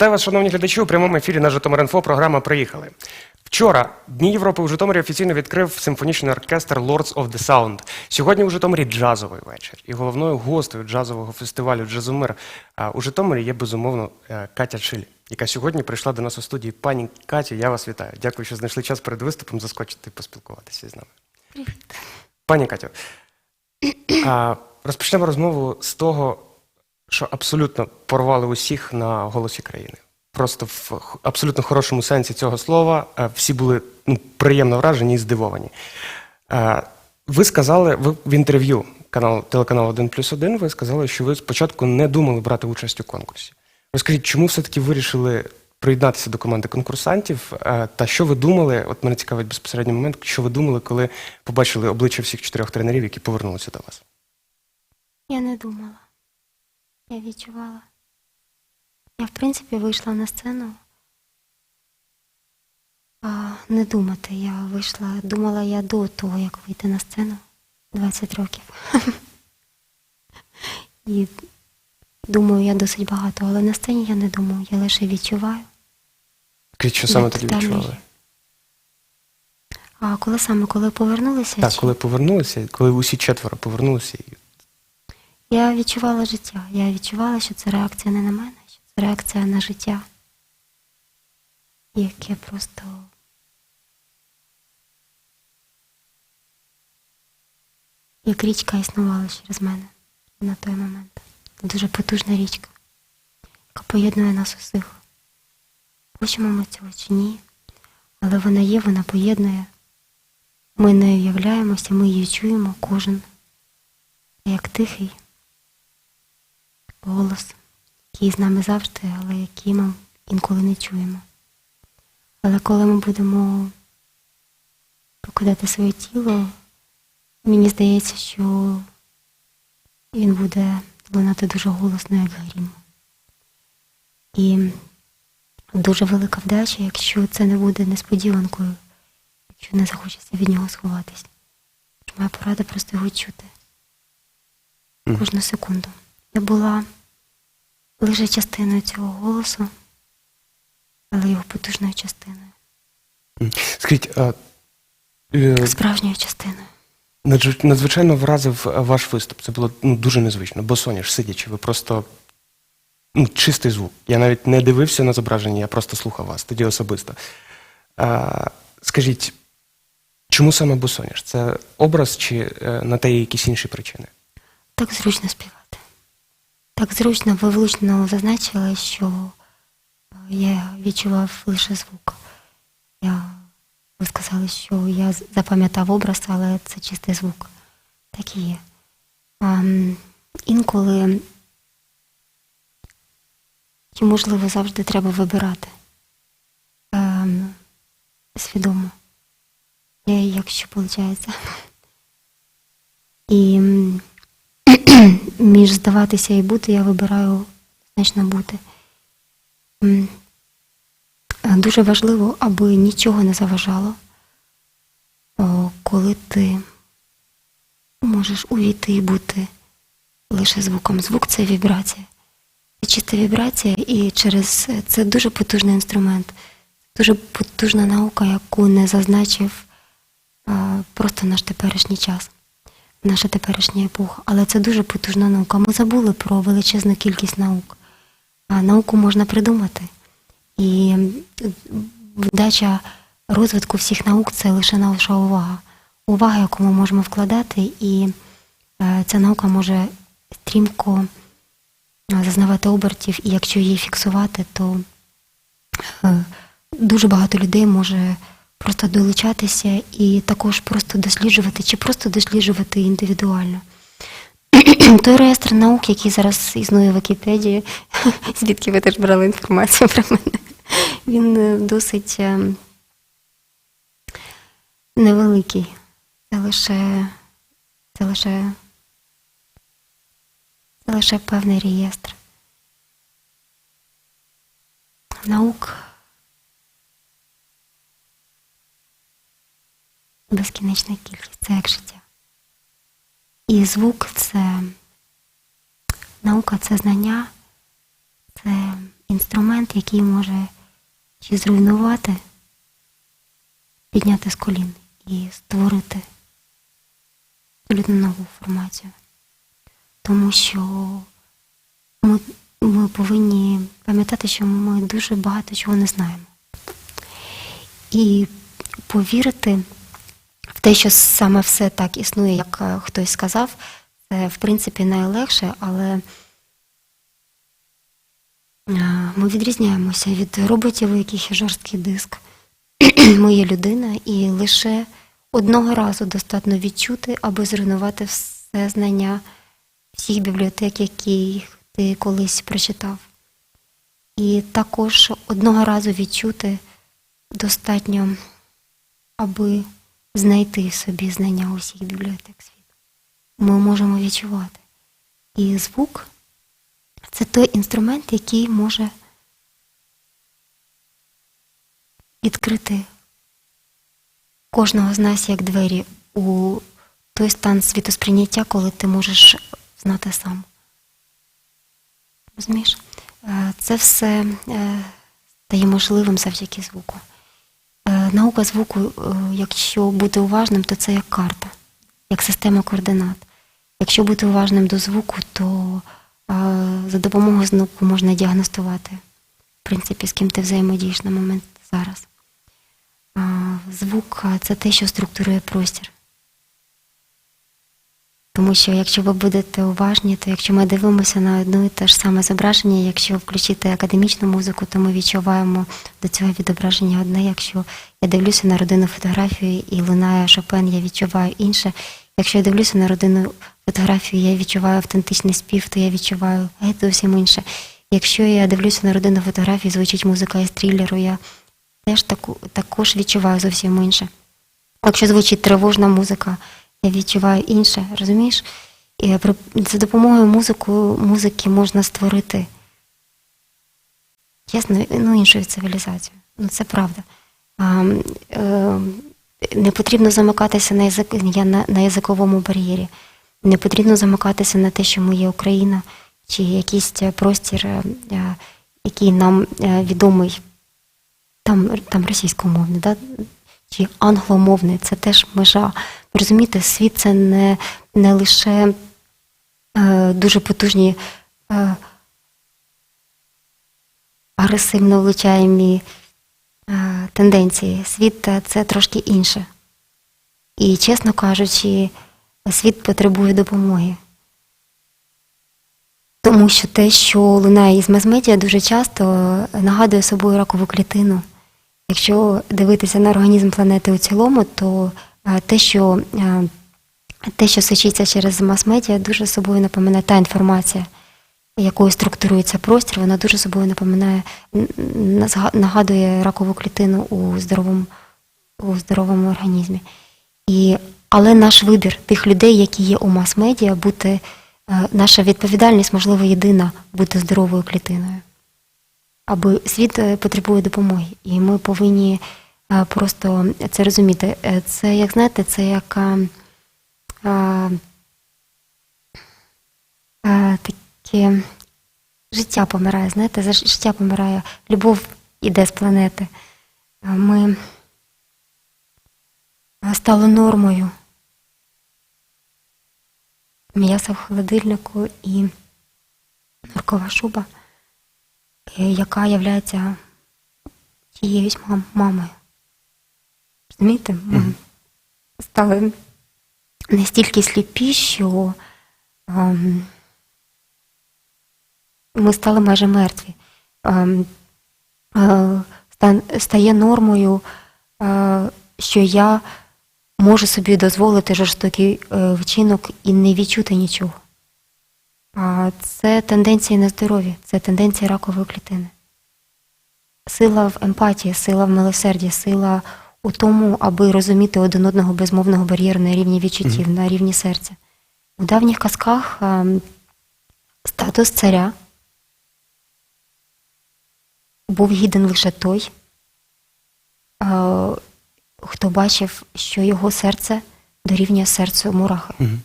Вітаю вас, шановні глядачі. У прямому ефірі на Житомир.Інфо програма Приїхали. Вчора Дні Європи у Житомирі офіційно відкрив симфонічний оркестр Lords of the Sound. Сьогодні у Житомирі джазовий вечір. І головною гостею джазового фестивалю Джазомир у Житомирі є безумовно е, Катя Чиль, яка сьогодні прийшла до нас у студії. Пані Катю, я вас вітаю. Дякую, що знайшли час перед виступом заскочити і поспілкуватися з нами. Привіт. Пані Катю, розпочнемо розмову з того, що абсолютно порвали усіх на голосі країни. Просто в абсолютно хорошому сенсі цього слова е, всі були ну, приємно вражені і здивовані. Е, Ви сказали ви в інтерв'ю канал, телеканалу 1 плюс 1, ви сказали, що ви спочатку не думали брати участь у конкурсі. Розкажіть, чому все-таки вирішили приєднатися до команди конкурсантів? Е, Та що ви думали? От мене цікавить безпосередній момент, що ви думали, коли побачили обличчя всіх чотирьох тренерів, які повернулися до вас? Я не думала. Я відчувала. Я, в принципі, вийшла на сцену. А не думати. Я вийшла, думала я до того, як вийти на сцену 20 років. І думаю, я досить багато, але на сцені я не думаю, я лише відчуваю. Що саме тоді відчували? А коли саме, коли повернулися, Так, чи- коли повернулися, коли усі четверо повернулися. і- Я відчувала життя. Я відчувала, що це реакція не на мене, що це реакція на життя, яке просто як річка існувала через мене на той момент. Дуже потужна річка, яка поєднує нас усіх. Хочемо ми цього чи ні, але вона є, вона поєднує. Ми не уявляємося, ми її чуємо кожен як тихий голос, який з нами завжди, але який ми інколи не чуємо. Але коли ми будемо покидати своє тіло, мені здається, що він буде лунати дуже голосно, як грім. І дуже велика вдача, якщо це не буде несподіванкою, якщо не захочеться від нього сховатись. Моя порада просто його чути кожну секунду. Я була лише частиною цього голосу, але його потужною частиною, Скажіть, а, е, справжньою частиною. надзвичайно вразив е, ваш виступ. Це було ну, дуже незвично, бо соняш, сидячи, ви просто ну, чистий звук. Я навіть не дивився на зображення, я просто слухав вас, тоді особисто. А, скажіть, чому саме Босоняш? Це образ чи е, на те є якісь інші причини? Так зручно співати. Так зручно, ви влучно зазначили, що е, я відчував лише звук. Я, ви сказали, що я запам'ятав образ, але це чистий звук. Так і є. Ам, інколи, чи можливо завжди треба вибирати ем, свідомо, Е, якщо виходить. І між здаватися і бути, я вибираю значно бути. Дуже важливо, аби нічого не заважало, коли ти можеш увійти і бути лише звуком. Звук це вібрація. Це чиста вібрація, і через це дуже потужний інструмент, дуже потужна наука, яку не зазначив просто наш теперішній час наша теперішня епоха. Але це дуже потужна наука. Ми забули про величезну кількість наук. А науку можна придумати. І вдача розвитку всіх наук це лише наша увага. Увага, яку ми можемо вкладати, і е, ця наука може стрімко е, зазнавати обертів, і якщо її фіксувати, то е, дуже багато людей може просто долучатися і також просто досліджувати, чи просто досліджувати індивідуально. Той реєстр наук, який зараз існує в Вікіпедії, звідки ви теж брали інформацію про мене, він е, досить е, невеликий. Це лише, це лише, це лише певний реєстр. Наук безкінечна кількість, це як життя. І звук це наука, це знання, це інструмент, який може чи зруйнувати, підняти з колін і створити абсолютно нову формацію. Тому що ми, ми повинні пам'ятати, що ми дуже багато чого не знаємо. І повірити те, що саме все так існує, як е, хтось сказав, це в принципі найлегше, але е, ми відрізняємося від роботів, у яких є жорсткий диск. Є людина, і лише одного разу достатньо відчути, аби зруйнувати все знання всіх бібліотек, які ти колись прочитав. І також одного разу відчути достатньо, аби знайти собі знання усіх бібліотек світу. Ми можемо відчувати. І звук це той інструмент, який може відкрити кожного з нас як двері у той стан світосприйняття, коли ти можеш знати сам. Розумієш? Е, Це все е, стає можливим завдяки звуку. Е, Наука звуку, е, якщо бути уважним, то це як карта, як система координат. Якщо бути уважним до звуку, то е, за допомогою звуку можна діагностувати, в принципі, з ким ти взаємодієш на момент зараз. Звук це те, що структурує простір. Тому що якщо ви будете уважні, то якщо ми дивимося на одне і те ж саме зображення, якщо включити академічну музику, то ми відчуваємо до цього відображення одне. Якщо я дивлюся на родинну фотографію і лунає Шопен, я відчуваю інше. Якщо я дивлюся на родинну фотографію, я відчуваю автентичний спів, то я відчуваю геть зовсім інше. Якщо я дивлюся на родинну фотографію, звучить музика із трилеру, я теж таку, також відчуваю зовсім інше. Якщо звучить тривожна музика, я відчуваю інше, розумієш? І за допомогою музику, музики можна створити чесно, ну, іншу цивілізацію. Ну, це правда. А, е, не потрібно замикатися на, язик, я на, на язиковому бар'єрі. Не потрібно замикатися на те, що ми є Україна, чи якийсь е, простір, е, е, який нам е, відомий там, там російськомовний, да? чи англомовний, це теж межа. Розумієте, світ це не, не лише е, дуже потужні е, агресивно влучаємі е, тенденції. Світ е, це трошки інше. І, чесно кажучи, світ потребує допомоги. Тому що те, що лунає із мас-медіа, дуже часто нагадує собою ракову клітину. Якщо дивитися на організм планети у цілому, то е, те, що, те, що сочиться через мас-медіа, дуже собою напоминає та інформація, якою структурується простір, вона дуже собою напоминає, нагадує ракову клітину у здоровому, у здоровому організмі. І, але наш вибір тих людей, які є у мас-медіа, бути, е, наша відповідальність, можливо, єдина бути здоровою клітиною аби світ е, потребує допомоги, і ми повинні просто це розуміти. Е, Це, як знаєте, це як таке життя помирає, знаєте, за життя помирає, любов іде з планети. Ми а, стали нормою. М'ясо в холодильнику і норкова шуба е, яка є мам- мамою. Розумієте, ми стали настільки сліпі, що ем, ми стали майже мертві. Ем, е, стан- стає нормою, е, що я можу собі дозволити жорстокий е, вчинок і не відчути нічого. А це тенденції на здоров'я, це тенденції ракової клітини. Сила в емпатії, сила в милосерді, сила у тому, аби розуміти один одного безмовного бар'єру на рівні відчуттів, на рівні серця. У давніх казках ем, статус царя був гіден лише той, е, хто бачив, що його серце дорівнює серцю мурахи. Мгм.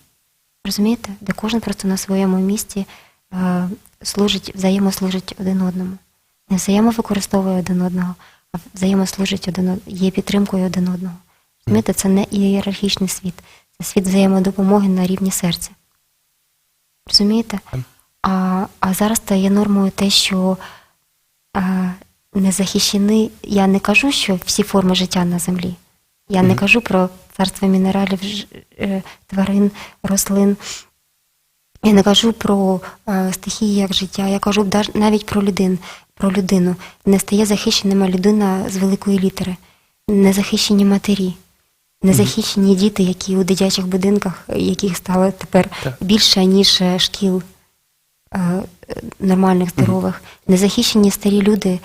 Розумієте, де кожен просто на своєму місці е, служить, взаємослужить один одному. не взаємовикористовує один одного, взаємослужить один од- є підтримкою один одного. Розумієте, це не ієрархічний світ, це світ взаємодопомоги на рівні серця. Розумієте? А, а зараз стає нормою те, що а, не захищені. Я не кажу, що всі форми життя на землі. Я не кажу про царство мінералів, е, тварин, рослин. Я не кажу про е, стихії як життя, я кажу навіть про людин, про людину. Не стає захищеними людина з великої літери, незахищені матері, незахищені діти, які у дитячих будинках, яких стало тепер Так. більше, ніж е, шкіл е, нормальних, здорових. Незахищені старі люди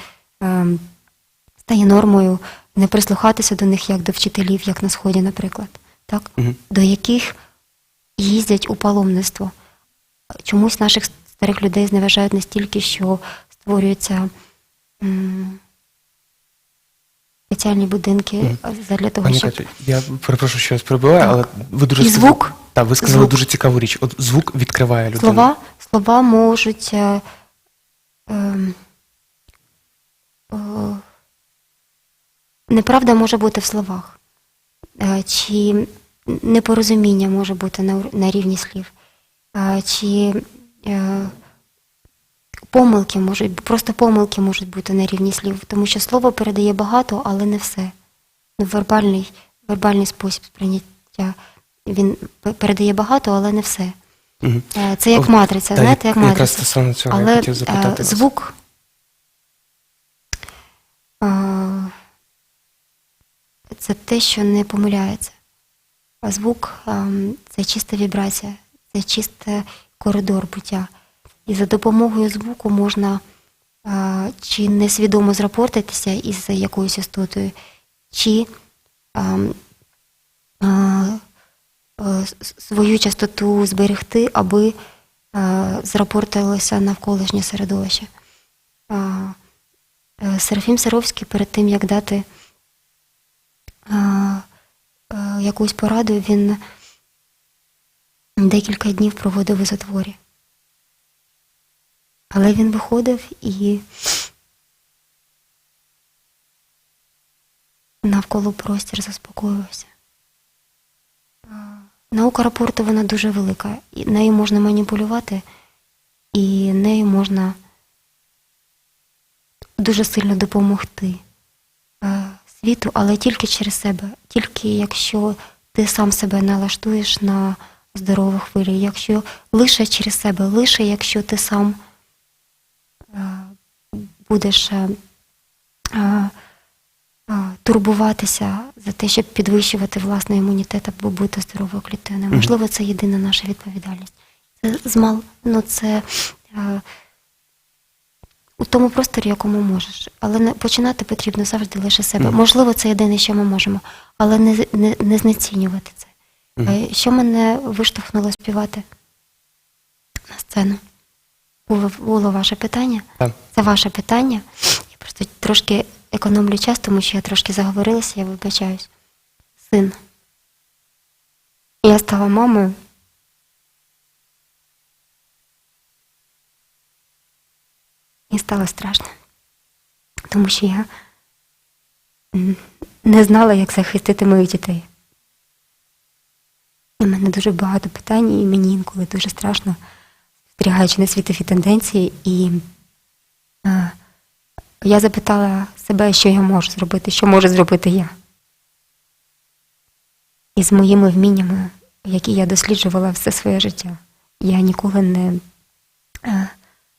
стає нормою не прислухатися до них як до вчителів, як на Сході, наприклад, так? До яких їздять у паломництво. Чомусь наших старих людей зневажають настільки, що створюються м, спеціальні будинки для того, Пані щоб Катю, я перепрошую, що я вас перебиваю, Так. але ви дуже І сказали- звук. Так, ви сказали Звук. дуже цікаву річ. От звук відкриває людину. слова, слова можуть. Е, ем, е, неправда може бути в словах, е, чи непорозуміння може бути на, ур- на рівні слів, е, чи е, помилки можуть, просто помилки можуть бути на рівні слів, тому що слово передає багато, але не все. Ну, вербальний, вербальний спосіб сприйняття він передає багато, але не все. Е, Це як матриця, та, знаєте, як якраз матриця. стосовно цього я хотів запитати е, вас. звук. Це те, що не помиляється. А звук це чиста вібрація, це чистий коридор буття. І за допомогою звуку можна е, чи несвідомо зрапортитися із якоюсь істотою, чи е, е, свою частоту зберегти, аби е, зрапортилося навколишнє середовище. Е, е, Серафім Саровський перед тим, як дати е, е, якусь пораду, він декілька днів проводив у затворі. Але він виходив і навколо простір заспокоювався. Наука рапорту вона дуже велика. І нею можна маніпулювати, і нею можна дуже сильно допомогти е, світу, але тільки через себе, тільки якщо ти сам себе налаштуєш на здорову хвилю, якщо лише через себе, лише якщо ти сам е, будеш е, е, турбуватися за те, щоб підвищувати власний імунітет або бути здоровою клітиною. Можливо, це єдина наша відповідальність. Це змал, ну це у тому просторі, якому можеш. Але починати потрібно завжди лише себе. Можливо, це єдине, що ми можемо, але не, не, не знецінювати це. Е, Що мене виштовхнуло співати на сцену? Було, було ваше питання? Так. Це ваше питання. Я просто трошки економлю час, тому що я трошки заговорилася, я вибачаюсь. Син. Я стала мамою. І стало страшно. Тому що я не знала, як захистити моїх дітей. І в мене дуже багато питань, і мені інколи дуже страшно, спостерігаючи на світові тенденції. І е, я запитала себе, що я можу зробити, що можу зробити я. І з моїми вміннями, які я досліджувала все своє життя, я ніколи не, е,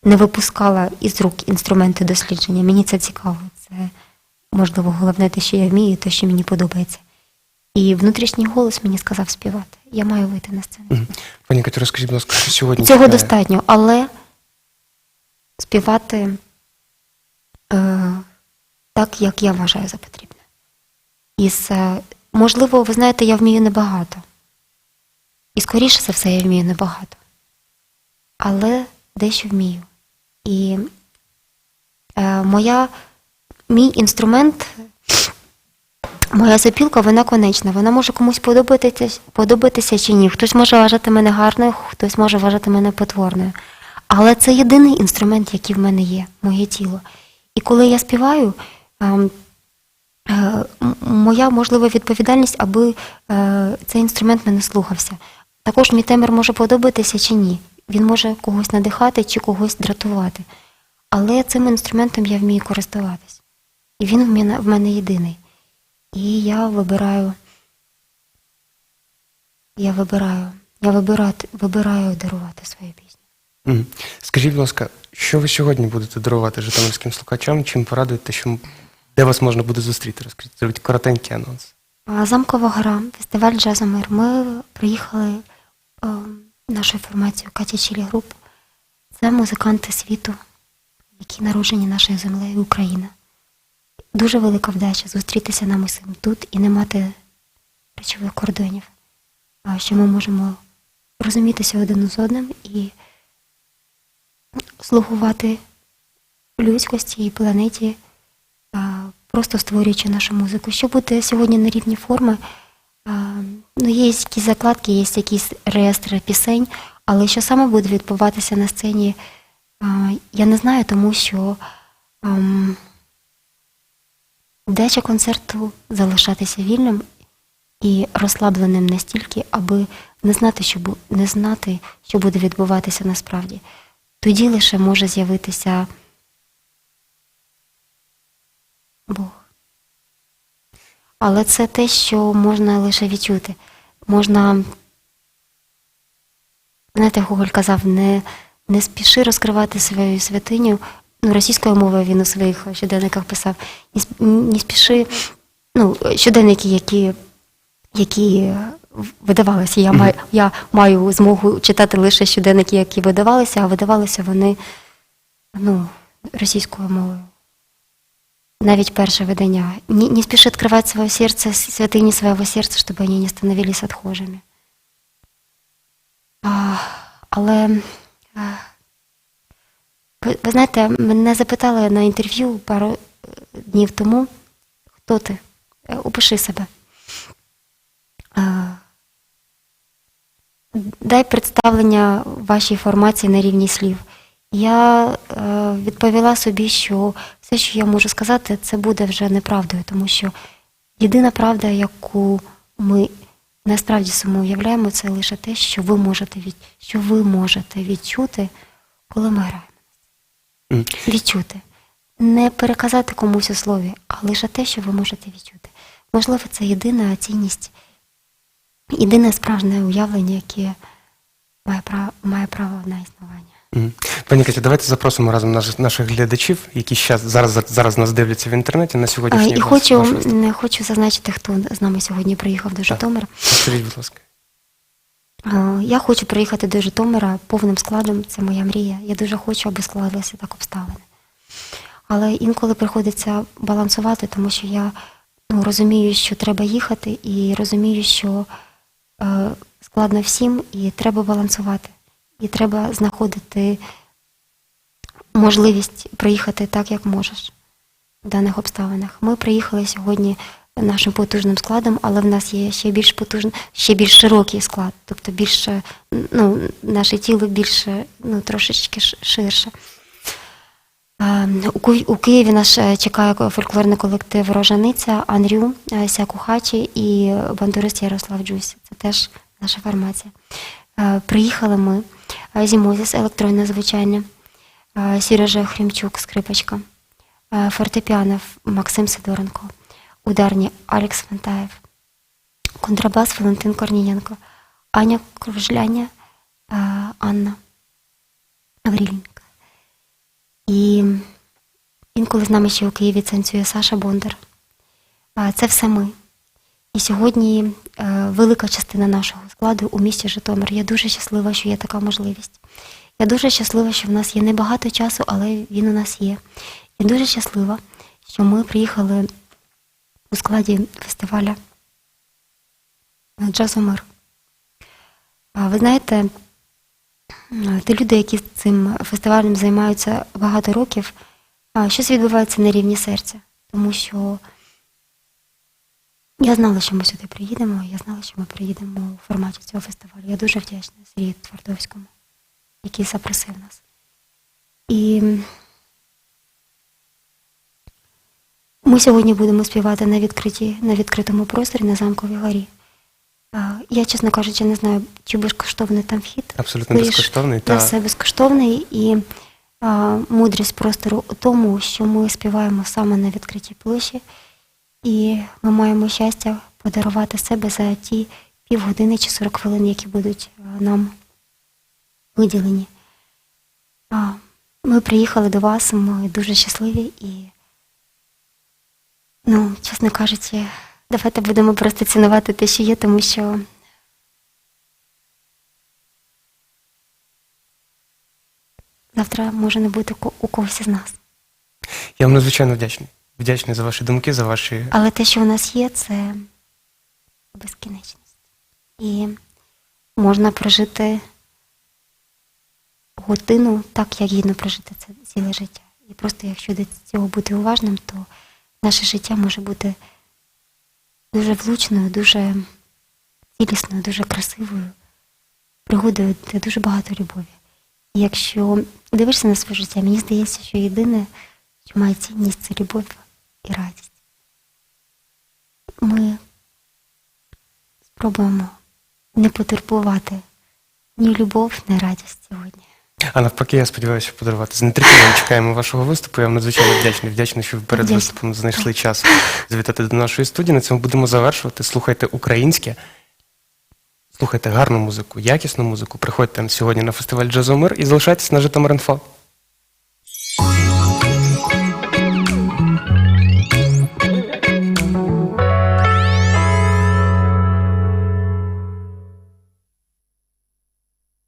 не випускала із рук інструменти дослідження. Мені це цікаво. Це можливо головне те, що я вмію, те, що мені подобається. І внутрішній голос мені сказав співати. Я маю вийти на сцену. Пані Катю, розкажіть, будь ласка, що сьогодні Цього чекає? достатньо, але співати е, так, як я вважаю за потрібне. Із, е, можливо, ви знаєте, я вмію небагато. І скоріше за все, я вмію небагато. Але дещо вмію. І е, моя, мій інструмент, моя запілка, вона конечна. Вона може комусь подобатися, подобатися чи ні. Хтось може вважати мене гарною, хтось може вважати мене потворною. Але це єдиний інструмент, який в мене є, моє тіло. І коли я співаю, ем, е, моя можлива відповідальність, аби е, цей інструмент мене слухався. Також мій тембр може подобатися чи ні. Він може когось надихати чи когось дратувати. Але цим інструментом я вмію користуватись. І він в мене, в мене єдиний. І я вибираю. Я вибираю. Я вибираю, вибираю дарувати свою пісню. Мгм. Скажіть, будь ласка, що ви сьогодні будете дарувати житомирським слухачам? Чим порадуєте, що де вас можна буде зустріти? Розкажіть, зробіть коротенький анонс. Замкова гора, фестиваль Джазу Мир. Ми приїхали е, нашою формацією Катя Чілі Груп. Це музиканти світу, які народжені нашою землею Україна. Дуже велика вдача зустрітися нам усім тут і не мати речових кордонів. Що ми можемо розумітися один з одним і слугувати людськості і планеті просто створюючи нашу музику. Що буде сьогодні на рівні форми? Ну, є якісь закладки, є якісь реєстри пісень, але що саме буде відбуватися на сцені, я не знаю, тому що ам, дача концерту залишатися вільним і розслабленим настільки, аби не знати, що не знати, що буде відбуватися насправді. Тоді лише може з'явитися Бог. Але це те, що можна лише відчути. Можна, знаєте, Гоголь казав, не, не спіши розкривати свою святиню Ну, російською мовою він у своїх щоденниках писав, не, сп- не спіши, ну, щоденники, які, які видавалися. Я, маю, я маю змогу читати лише щоденники, які видавалися, а видавалися вони ну, російською мовою навіть перше видання. Не, не спеши открывать свое сердце, святыни своего сердца, чтобы они не становились отхожими. А, але а, ви, ви знаєте, мене запитали на інтерв'ю пару е, днів тому, хто ти? Е, Опиши себе. Дай представлення вашій формації на рівні слів. Я е, відповіла собі, що все, що я можу сказати, це буде вже неправдою, тому що єдина правда, яку ми насправді собі уявляємо, це лише те, що ви можете від, що ви можете відчути, коли ми граємо. Відчути. Не переказати комусь у слові, а лише те, що ви можете відчути. Можливо, це єдина цінність, єдине справжнє уявлення, яке має право, має право на існування. Пані Катя, давайте запросимо разом наш- наших глядачів, які щас, зараз, зараз нас дивляться в інтернеті на сьогоднішній І ваш- хочу, хочу зазначити, хто з нами сьогодні приїхав до Житомира. Скажіть, будь ласка. Я хочу приїхати до Житомира повним складом, це моя мрія. Я дуже хочу, аби складалися так обставини. Але інколи приходиться балансувати, тому що я ну, розумію, що треба їхати, і розумію, що е, складно всім, і треба балансувати. І треба знаходити можливість приїхати так, як можеш в даних обставинах. Ми приїхали сьогодні нашим потужним складом, але в нас є ще більш потужний, ще більш широкий склад, тобто більше, ну, наше тіло більше, ну, трошечки ширше. У Києві нас е, чекає фольклорний колектив Рожаниця, Анрю, е, Сякухачі і бандурист Ярослав Джусь. Це теж наша формація. Е, Приїхали ми Зімозіс, електронне звучання, Сережа Хрімчук, скрипочка, фортепіано Максим Сидоренко, ударні Алекс Фантаєв, контрабас Валентин Корнієнко, Аня Кружляня, е, Анна Авріленко. І інколи з нами ще у Києві танцює Саша Бондар. Це все ми. І сьогодні е, велика частина нашого складу у місті Житомир. Я дуже щаслива, що є така можливість. Я дуже щаслива, що в нас є небагато часу, але він у нас є. Я дуже щаслива, що ми приїхали у складі фестиваля Джазомир. А Ви знаєте, Ті люди, які цим фестивалем займаються багато років, щось відбувається на рівні серця. Тому що я знала, що ми сюди приїдемо, я знала, що ми приїдемо у форматі цього фестивалю. Я дуже вдячна Сергію Твардовському, який запросив нас. І Ми сьогодні будемо співати на відкритій, на відкритому просторі на замковій горі. Я, чесно кажучи, не знаю, чи безкоштовний там вхід. Абсолютно Скоріш, безкоштовний, та- Все безкоштовний і а, мудрість простору у тому, що ми співаємо саме на відкритій площі, і ми маємо щастя подарувати себе за ті півгодини чи 40 хвилин, які будуть нам виділені. А, Ми приїхали до вас, ми дуже щасливі і, ну, чесно кажучи, давайте будемо просто цінувати те, що є, тому що завтра може не бути у когось із нас. Я вам надзвичайно вдячний. Вдячний за ваші думки, за ваші. Але те, що у нас є, це безкінечність. І можна прожити годину так, як гідно прожити це ціле життя. І просто якщо до цього бути уважним, то наше життя може бути дуже влучною, дуже цілісною, дуже красивою, пригодою, де дуже багато любові. І якщо дивишся на своє життя, мені здається, що єдине, що має цінність, це любов і радість. Ми спробуємо не потурбувати ні любов, ні радість сьогодні. А навпаки, я сподіваюся, подарувати. З нетерпінням чекаємо вашого виступу. Я вам надзвичайно вдячний. Вдячний, що ви перед Дякую. виступом знайшли час завітати до нашої студії. На цьому будемо завершувати. Слухайте українське, слухайте гарну музику, якісну музику. Приходьте сьогодні на фестиваль Джазомир і залишайтесь на Житомир.Інфо.